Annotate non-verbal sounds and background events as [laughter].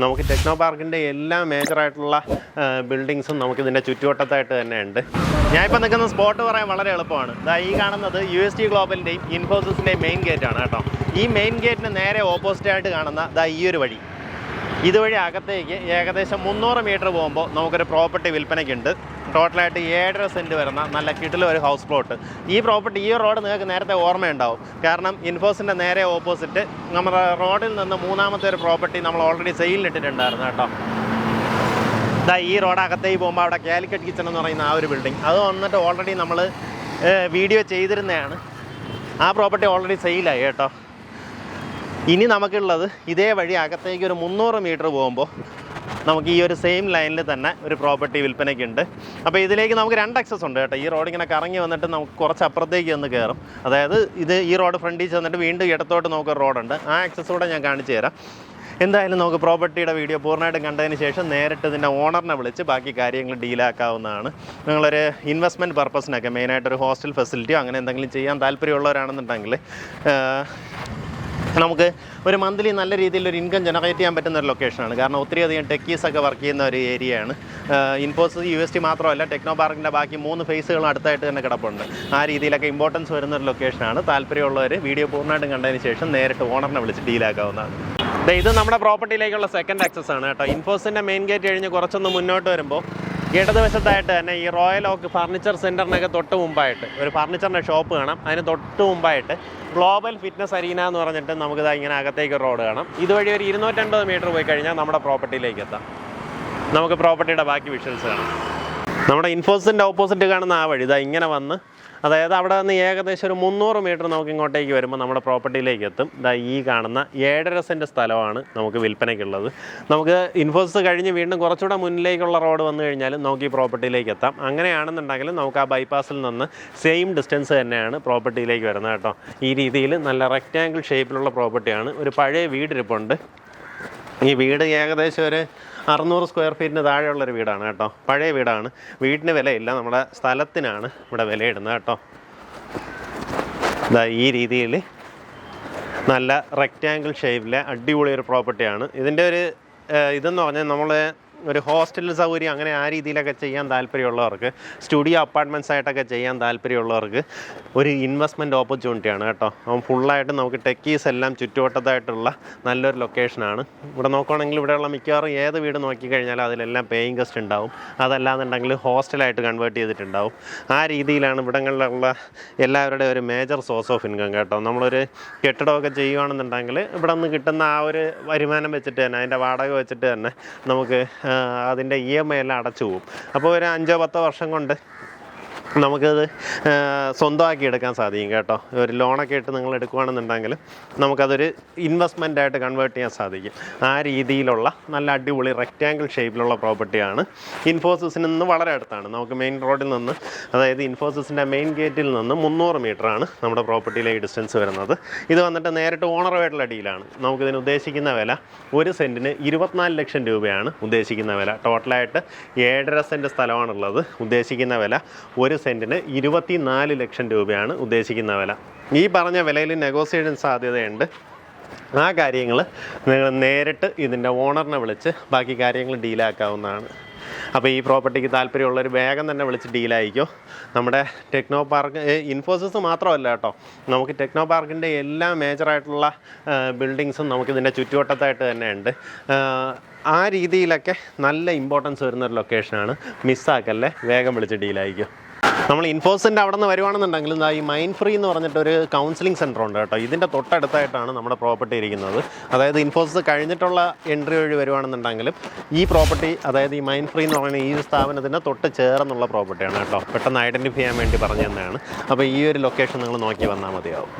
നമുക്ക് ടെക്നോ പാർക്കിന്റെ എല്ലാ മേജറായിട്ടുള്ള ബിൽഡിങ്സും നമുക്കിതിന്റെ ചുറ്റുവട്ടത്തായിട്ട് തന്നെ ഉണ്ട് ഞാനിപ്പോൾ നിൽക്കുന്ന സ്പോട്ട് പറയാൻ വളരെ എളുപ്പമാണ്. ദാ ഈ കാണുന്നത് യു എസ് ടി ഗ്ലോബലിന്റെയും ഇൻഫോസിസിന്റെയും മെയിൻ ഗേറ്റാണ് കേട്ടോ. ഈ മെയിൻ ഗേറ്റിന് നേരെ ഓപ്പോസിറ്റായിട്ട് കാണുന്ന ദാ ഈ ഒരു വഴി. ഇതുവഴി അകത്തേക്ക് ഏകദേശം മുന്നൂറ് മീറ്റർ പോകുമ്പോൾ നമുക്കൊരു പ്രോപ്പർട്ടി വിൽപ്പനയ്ക്കുണ്ട്. ടോട്ടലായിട്ട് ഏഴര സെന്റ് വരുന്ന നല്ല കിട്ടിലെ ഒരു ഹൗസ് പ്ലോട്ട് ഈ പ്രോപ്പർട്ടി ഈ റോഡ് നിങ്ങൾക്ക് നേരത്തെ ഓർമ്മയുണ്ടാവും. കാരണം ഇൻഫോസിന്റെ നേരെ ഓപ്പോസിറ്റ് നമ്മുടെ റോഡിൽ നിന്ന് മൂന്നാമത്തെ ഒരു പ്രോപ്പർട്ടി നമ്മൾ ഓൾറെഡി സെയിലിട്ടിട്ടുണ്ടായിരുന്നു കേട്ടോ. ഇതാ ഈ റോഡ് അകത്തേക്ക് പോകുമ്പോൾ അവിടെ കാലിക്കറ്റ് കിച്ചൺ എന്ന് പറയുന്ന ആ ഒരു ബിൽഡിംഗ് അത് വന്നിട്ട് ഓൾറെഡി നമ്മൾ വീഡിയോ ചെയ്തിരുന്നതാണ്. ആ പ്രോപ്പർട്ടി ഓൾറെഡി സെയിലായി കേട്ടോ. ഇനി നമുക്കുള്ളത് ഇതേ വഴി അകത്തേക്ക് ഒരു മുന്നൂറ് മീറ്റർ പോകുമ്പോൾ നമുക്ക് ഈ ഒരു സെയിം ലൈനിൽ തന്നെ ഒരു പ്രോപ്പർട്ടി വിൽപ്പനയ്ക്കുണ്ട്. അപ്പോൾ ഇതിലേക്ക് നമുക്ക് രണ്ട് അക്സസ് ഉണ്ട് കേട്ടോ. ഈ റോഡ് ഇങ്ങനെ കറങ്ങി വന്നിട്ട് നമുക്ക് കുറച്ച് അപ്പുറത്തേക്ക് ഒന്ന് കയറും അതായത് ഇത് ഈ റോഡ് ഫ്രണ്ടിൽ ചെന്നിട്ട് വീണ്ടും ഇടത്തോട്ട് നമുക്ക് റോഡുണ്ട് ആ അക്സസ് കൂടെ ഞാൻ കാണിച്ചു തരാം. എന്തായാലും നമുക്ക് പ്രോപ്പർട്ടിയുടെ വീഡിയോ പൂർണമായിട്ടും കണ്ടതിന് ശേഷം നേരിട്ട് ഇതിന്റെ ഓണറിനെ വിളിച്ച് ബാക്കി കാര്യങ്ങൾ ഡീലാക്കാവുന്നതാണ് നിങ്ങളൊരു ഇൻവെസ്റ്റ്മെന്റ് പർപ്പസിനൊക്കെ മെയിനായിട്ടൊരു ഹോസ്റ്റൽ ഫെസിലിറ്റിയോ അങ്ങനെ എന്തെങ്കിലും ചെയ്യാൻ താല്പര്യമുള്ളവരാണെന്നുണ്ടെങ്കിൽ [laughs] നമുക്ക് ഒരു മന്ത്ലി നല്ല രീതിയിൽ ഒരു ഇൻകം ജനറേറ്റ് ചെയ്യാൻ പറ്റുന്ന ഒരു ലൊക്കേഷനാണ് കാരണം ഒത്തിരിയധികം ടെക്കീസ് ഒക്കെ വർക്ക് ചെയ്യുന്ന ഒരു ഏരിയയാണ് ഇൻഫോസിസ് യു എസ് ടി മാത്രമല്ല ടെക്നോ പാർക്കിന്റെ ബാക്കി മൂന്ന് ഫേസുകളും അടുത്തായിട്ട് തന്നെ കിടപ്പുണ്ട്. ആ രീതിയിലൊക്കെ ഇമ്പോർട്ടൻസ് വരുന്ന ഒരു ലൊക്കേഷനാണ് താല്പര്യമുള്ളവർ വീഡിയോ പൂർണമായിട്ടും കണ്ടതിന് ശേഷം നേരിട്ട് ഓണറിനെ വിളിച്ച് ഡീലാക്കാവുന്നതാണ് ഇത് നമ്മുടെ പ്രോപ്പർട്ടിയിലേക്കുള്ള സെക്കൻഡ് ആക്സസ് ആണ് കേട്ടോ. ഇൻഫോസിന്റെ മെയിൻ ഗേറ്റ് കഴിഞ്ഞ് കുറച്ചൊന്ന് മുന്നോട്ട് വരുമ്പോൾ ഇടതുവശത്തായിട്ട് തന്നെ ഈ റോയൽ ഓക്ക് ഫർണിച്ചർ സെന്ററിനൊക്കെ തൊട്ട് മുമ്പായിട്ട് ഒരു ഫർണിച്ചറിന്റെ ഷോപ്പ് കാണാം. അതിന് തൊട്ട് മുമ്പായിട്ട് ഗ്ലോബൽ ഫിറ്റ്നസ് അരീന എന്ന് പറഞ്ഞിട്ട് നമുക്കിത് ഇങ്ങനെ അകത്തേക്ക് റോഡ് കാണാം. ഇതുവഴി ഒരു ഇരുന്നൂറ്റൻപത് മീറ്റർ പോയി കഴിഞ്ഞാൽ നമ്മുടെ പ്രോപ്പർട്ടിയിലേക്ക് എത്താം. നമുക്ക് പ്രോപ്പർട്ടിയുടെ ബാക്കി വിഷ്വൽസ് കാണാം. നമ്മുടെ ഇൻഫോസിന്റെ ഓപ്പോസിറ്റ് കാണുന്ന ആ വഴി ഇതാ ഇങ്ങനെ വന്ന് അതായത് അവിടെ നിന്ന് ഏകദേശം ഒരു മുന്നൂറ് മീറ്റർ നമുക്ക് ഇങ്ങോട്ടേക്ക് വരുമ്പോൾ നമ്മുടെ പ്രോപ്പർട്ടിയിലേക്ക് എത്തും ഇതാ ഈ കാണുന്ന ഏഴര സെന്റ് സ്ഥലമാണ് നമുക്ക് വിൽപ്പനയ്ക്കുള്ളത്. നമുക്ക് ഇൻഫോസിസ് കഴിഞ്ഞ് വീണ്ടും കുറച്ചുകൂടെ മുന്നിലേക്കുള്ള റോഡ് വന്നു കഴിഞ്ഞാലും നമുക്ക് ഈ പ്രോപ്പർട്ടിയിലേക്ക് എത്താം അങ്ങനെയാണെന്നുണ്ടെങ്കിൽ നമുക്ക് ആ ബൈപ്പാസിൽ നിന്ന് സെയിം ഡിസ്റ്റൻസ് തന്നെയാണ് പ്രോപ്പർട്ടിയിലേക്ക് വരുന്നത് കേട്ടോ. ഈ രീതിയിൽ നല്ല റെക്റ്റാങ്കിൾ ഷേപ്പിലുള്ള പ്രോപ്പർട്ടിയാണ്. ഒരു പഴയ വീടിരിപ്പുണ്ട്. ഈ വീട് ഏകദേശം ഒരു അറുന്നൂറ് സ്ക്വയർ ഫീറ്റിന് താഴെയുള്ളൊരു വീടാണ് കേട്ടോ. പഴയ വീടാണ്. വീടിന് വിലയില്ല. നമ്മുടെ സ്ഥലത്തിനാണ് ഇവിടെ വിലയിടുന്നത് കേട്ടോ. ഇതാ ഈ രീതിയിൽ നല്ല റെക്റ്റാങ്കിൾ ഷേപ്പിലെ അടിപൊളി ഒരു പ്രോപ്പർട്ടിയാണ് ഇതിന്റെ ഒരു ഇതെന്ന് പറഞ്ഞാൽ നമ്മൾ ഒരു ഹോസ്റ്റൽ സൗകര്യം അങ്ങനെ ആ രീതിയിലൊക്കെ ചെയ്യാൻ താല്പര്യമുള്ളവർക്ക് സ്റ്റുഡിയോ അപ്പാർട്ട്മെന്റ്സ് ആയിട്ടൊക്കെ ചെയ്യാൻ താല്പര്യമുള്ളവർക്ക് ഒരു ഇൻവെസ്റ്റ്മെന്റ് ഓപ്പർച്യൂണിറ്റിയാണ് കേട്ടോ. അപ്പം ഫുള്ളായിട്ട് നമുക്ക് ടെക്കീസ് എല്ലാം ചുറ്റുവട്ടത്തായിട്ടുള്ള നല്ലൊരു ലൊക്കേഷനാണ്. ഇവിടെ നോക്കുകയാണെങ്കിൽ ഇവിടെയുള്ള മിക്കവാറും ഏത് വീട് നോക്കിക്കഴിഞ്ഞാൽ അതിലെല്ലാം പേയിങ് ഗസ്റ്റ് ഉണ്ടാവും. അതല്ലാന്നുണ്ടെങ്കിൽ ഹോസ്റ്റലായിട്ട് കൺവേർട്ട് ചെയ്തിട്ടുണ്ടാവും. ആ രീതിയിലാണ് ഇവിടങ്ങളിലുള്ള എല്ലാവരുടെ ഒരു മേജർ സോഴ്സ് ഓഫ് ഇൻകം കേട്ടോ. നമ്മളൊരു കെട്ടിടമൊക്കെ ചെയ്യുകയാണെന്നുണ്ടെങ്കിൽ ഇവിടെ നിന്ന് കിട്ടുന്ന ആ ഒരു വരുമാനം വെച്ചിട്ട് തന്നെ അതിന്റെ വാടക വെച്ചിട്ട് തന്നെ നമുക്ക് അതിന്റെ ഇ എം ഐ എല്ലാം അടച്ചു പോകും അപ്പോൾ ഒരു അഞ്ചോ പത്തോ വർഷം കൊണ്ട് നമുക്കത് സ്വന്തമാക്കി എടുക്കാൻ സാധിക്കും കേട്ടോ. ഒരു ലോണൊക്കെ ഇട്ട് നിങ്ങൾ എടുക്കുകയാണെന്നുണ്ടെങ്കിൽ നമുക്കതൊരു ഇൻവെസ്റ്റ്മെന്റ് ആയിട്ട് കൺവേർട്ട് ചെയ്യാൻ സാധിക്കും. ആ രീതിയിലുള്ള നല്ല അടിപൊളി റെക്റ്റാങ്കിൾ ഷേപ്പിലുള്ള പ്രോപ്പർട്ടിയാണ് ഇൻഫോസിസിൽ നിന്ന് വളരെ അടുത്താണ്. നമുക്ക് മെയിൻ റോഡിൽ നിന്ന് അതായത് ഇൻഫോസിസിന്റെ മെയിൻ ഗേറ്റിൽ നിന്ന് മുന്നൂറ് ആണ് നമ്മുടെ പ്രോപ്പർട്ടിയിലേക്ക് ഡിസ്റ്റൻസ് വരുന്നത്. ഇത് വന്നിട്ട് നേരിട്ട് ഓണറുമായിട്ടുള്ള ഡീലാണ് നമുക്കിതിന് ഉദ്ദേശിക്കുന്ന വില ഒരു സെന്റിന് ഇരുപത്തിനാല് ലക്ഷം രൂപയാണ് ഉദ്ദേശിക്കുന്ന വില. ടോട്ടലായിട്ട് ഏഴര സെന്റ് സ്ഥലമാണുള്ളത്. ഉദ്ദേശിക്കുന്ന വില ഒരു സെന്റിന് ഇരുപത്തി നാല് ലക്ഷം രൂപയാണ് ഉദ്ദേശിക്കുന്ന വില. ഈ പറഞ്ഞ വിലയിൽ നെഗോസിയേഷൻ സാധ്യതയുണ്ട്. ആ കാര്യങ്ങൾ നിങ്ങൾ നേരിട്ട് ഇതിന്റെ ഓണറിനെ വിളിച്ച് ബാക്കി കാര്യങ്ങൾ ഡീലാക്കാവുന്നതാണ് അപ്പോൾ ഈ പ്രോപ്പർട്ടിക്ക് താല്പര്യമുള്ളവർ വേഗം തന്നെ വിളിച്ച് ഡീലായിക്കോ നമ്മുടെ ടെക്നോ പാർക്ക് ഇൻഫോസിസ് മാത്രമല്ല കേട്ടോ. നമുക്ക് ടെക്നോ പാർക്കിന്റെ എല്ലാ മേജറായിട്ടുള്ള ബിൽഡിങ്സും നമുക്കിതിന്റെ ചുറ്റുവട്ടത്തായിട്ട് തന്നെ ഉണ്ട്. ആ രീതിയിലൊക്കെ നല്ല ഇമ്പോർട്ടൻസ് വരുന്ന ഒരു ലൊക്കേഷനാണ് മിസ്സാക്കല്ലേ വേഗം വിളിച്ച് ഡീലായിക്കോ നമ്മൾ ഇൻഫോസിന്റെ അവിടെ നിന്ന് വരുവാണെന്നുണ്ടെങ്കിൽ ഈ മൈൻഡ് ഫ്രീ എന്ന് പറഞ്ഞിട്ട് ഒരു കൗൺസിലിംഗ് സെന്റർ ഉണ്ട് കേട്ടോ. ഇതിന്റെ തൊട്ടടുത്തായിട്ടാണ് നമ്മുടെ പ്രോപ്പർട്ടി ഇരിക്കുന്നത്. അതായത് ഇൻഫോസിസ് കഴിഞ്ഞിട്ടുള്ള എൻട്രി വഴി വരുവാണെന്നുണ്ടെങ്കിലും ഈ പ്രോപ്പർട്ടി അതായത് ഈ മൈൻഡ് ഫ്രീ എന്ന് പറയുന്ന ഈ സ്ഥാപനത്തിന്റെ തൊട്ട് ചേർന്നുള്ള പ്രോപ്പർട്ടിയാണ് കേട്ടോ. പെട്ടെന്ന് ഐഡന്റിഫൈ ചെയ്യാൻ വേണ്ടി പറഞ്ഞു തന്നെയാണ് അപ്പോൾ ഈ ഒരു ലൊക്കേഷൻ നിങ്ങൾ നോക്കി വന്നാൽ മതിയാവും.